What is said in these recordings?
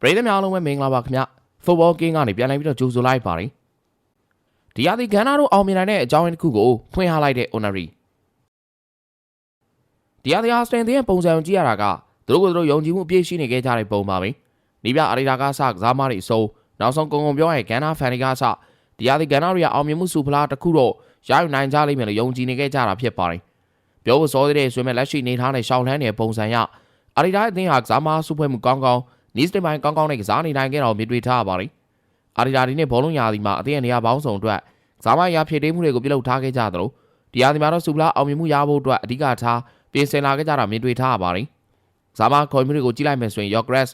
ပရိသတ်များအားလုံးပဲမင်္ဂလာပါခင်ဗျ Football King ကနေပြန်လည်ပြီးတော့ကြိုဆိုလိုက်ပါတယ်ဒီရသည်ကဏ္ဍတို့အောင်မြင်နိုင်တဲ့အကြောင်းရင်းတစ်ခုကိုဖွင့်ဟလိုက်တဲ့ Honorary ဒီရသည်အားစတန်တဲ့ပုံစံကိုကြည့်ရတာကသူတို့ကသူတို့ယုံကြည်မှုအပြည့်ရှိနေခဲ့ကြတဲ့ပုံပါပဲနေပြအရီတာကစကစားမတွေအစိုးနောက်ဆုံးကုံကုံပြောရရင်ကဏ္ဍဖန်တွေကစဒီရသည်ကဏ္ဍတွေအောင်မြင်မှုစုဖလားတစ်ခုတော့ရယူနိုင်ကြလိမ့်မယ်လို့ယုံကြည်နေခဲ့ကြတာဖြစ်ပါတယ်ပြောဖို့စောသေးတဲ့ဆွေးမဲ့လက်ရှိနေထားတဲ့ရှောင်းလန်းတဲ့ပုံစံရအရီတာအသင်းဟာကစားမစုဖွဲ့မှုကောင်းကောင်း နီးစတင်ပိုင်းကောင်းကောင်းနဲ့ကစားနေနိုင်ခဲ့တော့မြင်တွေ့ထားရပါတယ်။အာဒီတာဒီနဲ့ဘောလုံးရာသီမှာအသင်းရဲ့နေရာပေါင်းစုံအတွက်ကစားမရာဖြစ်သေးမှုတွေကိုပြုလုပ်ထားခဲ့ကြသလိုဒီရာသီမှာတော့စူပလာအောင်မြင်မှုရဖို့အတွက်အဓိကထားပြင်ဆင်လာခဲ့ကြတာမြင်တွေ့ထားရပါတယ်။စားမခေါ်မှုတွေကိုကြည့်လိုက်မယ်ဆိုရင် Yogres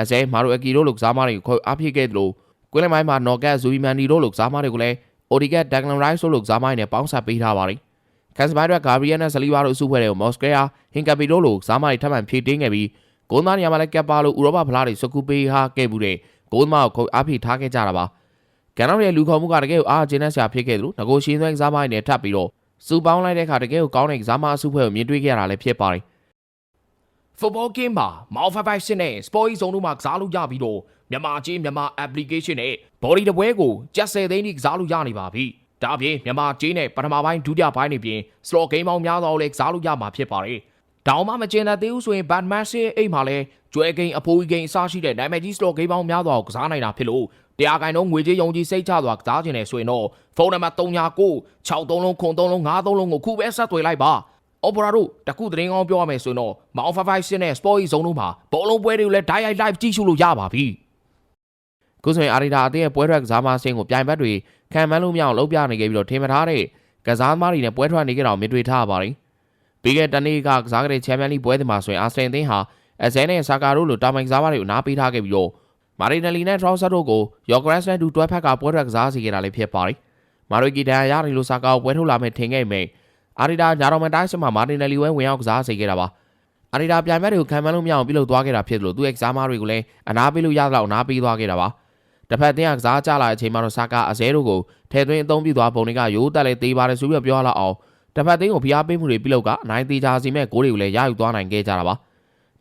အစဲမာရိုအကီတို့လိုကစားမတွေကိုခေါ်အားဖြစ်ခဲ့သလိုကွင်းလယ်ပိုင်းမှာ Nogat Zubimani တို့လိုကစားမတွေကိုလည်း Odigat Declan Rice တို့လိုကစားမတွေနဲ့ပေါင်းစပ်ပေးထားပါတယ်။ကန်စပိုင်းတွေကဂါဘရီယယ်နဲ့ဆလီဗာတို့အစုဖွဲ့တဲ့မော်စကယာဟင်ကပီတို့လိုကစားမတွေထပ်မံဖြည့်တင်းခဲ့ပြီး ဂိုးသားနေရာမှာလည်းကက်ပါလိုဥရောပဖလားတွေစကူပေးဟာခဲ့မှုတဲ့ဂိုးသမားကိုခုတ်အားဖြည့်ထားခဲ့ကြတာပါကန်နောက်ရဲ့လူခေါ်မှုကတကယ်ကိုအားကျင်းတဲ့ဆရာဖြစ်ခဲ့သလိုငကိုရှင်းသွဲကစားမတွေနဲ့ထပ်ပြီးတော့စူပေါင်းလိုက်တဲ့အခါတကယ်ကိုကောင်းတဲ့ကစားမအစုဖွဲ့ကိုမြင်တွေ့ခဲ့ရတာလည်းဖြစ်ပါတယ် Football Game မှာ Malphite ရှင်းနဲ့ Sport Zone တို့မှာကစားလို့ရပြီးတော့မြန်မာချင်းမြန်မာ application နဲ့ body တပွဲကိုကြက်ဆယ်သိန်းကြီးကစားလို့ရနေပါပြီ။ဒါအပြင်မြန်မာချင်းနဲ့ပထမပိုင်းဒုတိယပိုင်းတွေပြင် slot game ပေါင်းများစွာကိုလည်းကစားလို့ရမှာဖြစ်ပါတယ်။ တောင်မှမကျင်တဲ့သေးဘူးဆိုရင် Batman ရဲ့အိမ်မှာလည်းကျွဲကိန်းအဖိုးကြီးကိန်းအစရှိတဲ့နာမည်ကြီး slot game ပေါင်းများစွာကိုကစားနိုင်တာဖြစ်လို့တရားကိုင်တော့ငွေကြေးယုံကြည်စိတ်ချစွာကစားခြင်းနဲ့ဆိုရင်တော့ဖုန်းနံပါတ်39 63လုံးခွန်3လုံး53လုံးကိုခုပဲဆက်သွယ်လိုက်ပါ။ Opera တို့တခုသတင်းကောင်းပြောရမယ်ဆိုရင်တော့ Mount 55နဲ့ Sport Zone တို့မှာဘောလုံးပွဲတွေကိုလည်း Direct Live ကြည့်ရှုလို့ရပါပြီခုဆိုရင်အာရီတာအသင်းရဲ့ပွဲထွက်ကစားမအဆင့်ကိုပြိုင်ဘက်တွေခံမှန်းလို့မရအောင်လုပ်ပြနေခဲ့ပြီးတော့ထင်မထားတဲ့ကစားသမားတွေနဲ့ပွဲထွက်နေကြတာကိုမြင်တွေ့ထားရပါတယ် ပြီးခဲ့တဲ့နေ့ကကစားကြတဲ့ချန်ပီယံလိပွဲတွေမှာဆိုရင်အာဆင်အသင်းဟာအဇဲနဲ့ဆာကာတို့လိုတာမိုင်ကစားမတွေကိုနားပေးထားခဲ့ပြီးတော့မာရီနယ်လီနဲ့ထရော့ဆတ်တို့ကိုယော်ဂရက်စ်နဲ့ဒူတွဲဖက်ကပွဲထွက်ကစားစီခဲ့တာလည်းဖြစ်ပါတယ်မာရီကီတန်ရရီလိုဆာကာကိုပွဲထုတ်လာမဲ့ထင်ခဲ့မိအာရီတာညာတော်မန်တိုင်းစမှာမာရီနယ်လီဝဲဝင်ရောက်ကစားစီခဲ့တာပါအာရီတာပြိုင်ဘက်တွေကိုခံမှန်းလို့မရအောင်ပြုလုပ်သွားခဲ့တာဖြစ်လို့သူ့ရဲ့ကစားမတွေကိုလည်းအနာပေးလို့ရသလောက်အနာပေးသွားခဲ့တာပါတစ်ဖက်တင်းကစားကြလာတဲ့အချိန်မှာတော့ဆာကာအစဲတို့ကိုထဲသွင်းအသုံးပြုသွားပုံတွေကရိုးတက်လဲသေးပါတယ်ဆိုပြီးပြောလာအောင် တစ်ဖက်တင်းကိုဖိအားပေးမှုတွေပြုလုပ်ကအနိုင်သေးချာစီမဲ့ဂိုးတွေကိုလည်းရယူသွားနိုင်ခဲ့ကြတာပါ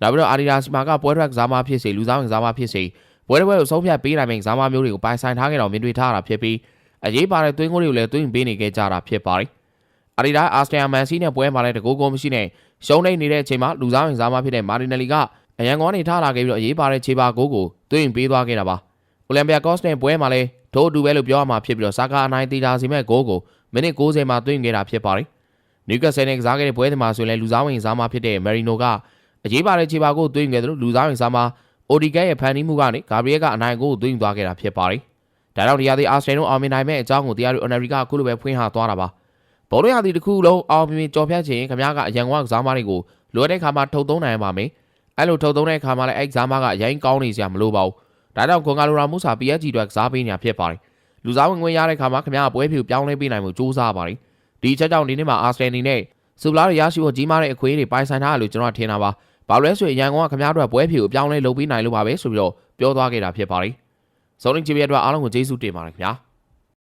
နောက်ပြီးတော့အာဒီဒါစီမာကပွဲထွက်ကစားမဖြစ်စေလူစားဝင်ကစားမဖြစ်စေပွဲတစ်ပွဲကိုဆုံးဖြတ်ပေးနိုင်မယ့်ကစားမမျိုးတွေကိုပိုင်ဆိုင်ထားခဲ့တော့မြင်တွေ့ထားတာဖြစ်ပြီးအရေးပါတဲ့သွင်းဂိုးတွေကိုလည်းသွင်းပေးနေခဲ့ကြတာဖြစ်ပါတယ်အာဒီဒါအာစတန်မန်စီနဲ့ပွဲမှာလည်းတကူကိုမရှိနဲ့ရှုံးနေနေတဲ့အချိန်မှာလူစားဝင်ကစားမဖြစ်တဲ့မာရီနယ်လီကအရန်ကောနေထားလာခဲ့ပြီးတော့အရေးပါတဲ့ခြေပါဂိုးကိုသွင်းပေးသွားခဲ့တာပါအိုလံပီယာကော့စ်နဲ့ပွဲမှာလည်းထိုးအတူပဲလို့ပြောရမှာဖြစ်ပြီးတော့ဆာကာအနိုင်သေးတာစီမဲ့ဂိုးကိုမိနစ်60မှာသွင်းခဲ့တာဖြစ်ပါတယ်။ နျူကက်ဆယ်နဲ့ကစားခဲ့တဲ့ပွဲတွေမှာဆိုရင်လည်းလူစားဝင်စားမဖြစ်တဲ့မယ်ရီနိုကအရေးပါတဲ့ခြေပါကိုသွင်းခဲ့တယ်လို့လူစားဝင်စားမအိုဒီကက်ရဲ့ဖန်တီးမှုကနေဂါဘရီယယ်ကအနိုင်ကိုသွင်းသွားခဲ့တာဖြစ်ပါတယ်။ဒါကြောင့်တရားသည်အာစတန်တို့အောင်မြင်နိုင်မဲ့အကြောင်းကိုတရားတို့အနယ်ရီကအခုလိုပဲဖွင့်ဟသွားတာပါ။ဘောလုံးရသည်တစ်ခုလုံးအောင်မြင်ကြော်ဖြတ်ခြင်းခင်ဗျားကအရန်ကွာကစားမတွေကိုလိုတဲ့ခါမှာထုတ်သုံးနိုင်ပါမယ်။အဲ့လိုထုတ်သုံးတဲ့ခါမှာလည်းအဲ့ကစားမကအရင်ကောင်းနေစရာမလိုပါဘူး။ဒါကြောင့်ကွန်ဂါလိုရာမူစာ PSG အတွက်ကစားပေးနေတာဖြစ်ပါတယ်။လူစားဝင်ဝင်ရတဲ့ခါမှာခင်ဗျားကပွဲဖြူပြောင်းလဲပေးနိုင်မှုစူးစမ်းပါတယ်။ ဒီချက်ကြောင့်ဒီနေ့မှာအာစတန်နီနဲ့စူပလာတွေရရှိဖို့ကြီးမားတဲ့အခွင့်အရေးတွေပိုင်ဆိုင်ထားတယ်လို့ကျွန်တော်ထင်တာပါ။ဘာလို့လဲဆိုရင်ရန်ကုန်ကခင်ဗျားတို့ကပွဲဖြူကိုပြောင်းလဲလုပ်ပေးနိုင်လို့ပါပဲဆိုပြီးတော့ပြောသွားခဲ့တာဖြစ်ပါတယ်။ဇော်ရင်ချီဘီအတွက်အားလုံးကိုကျေးဇူးတင်ပါတယ်ခင်ဗျာ။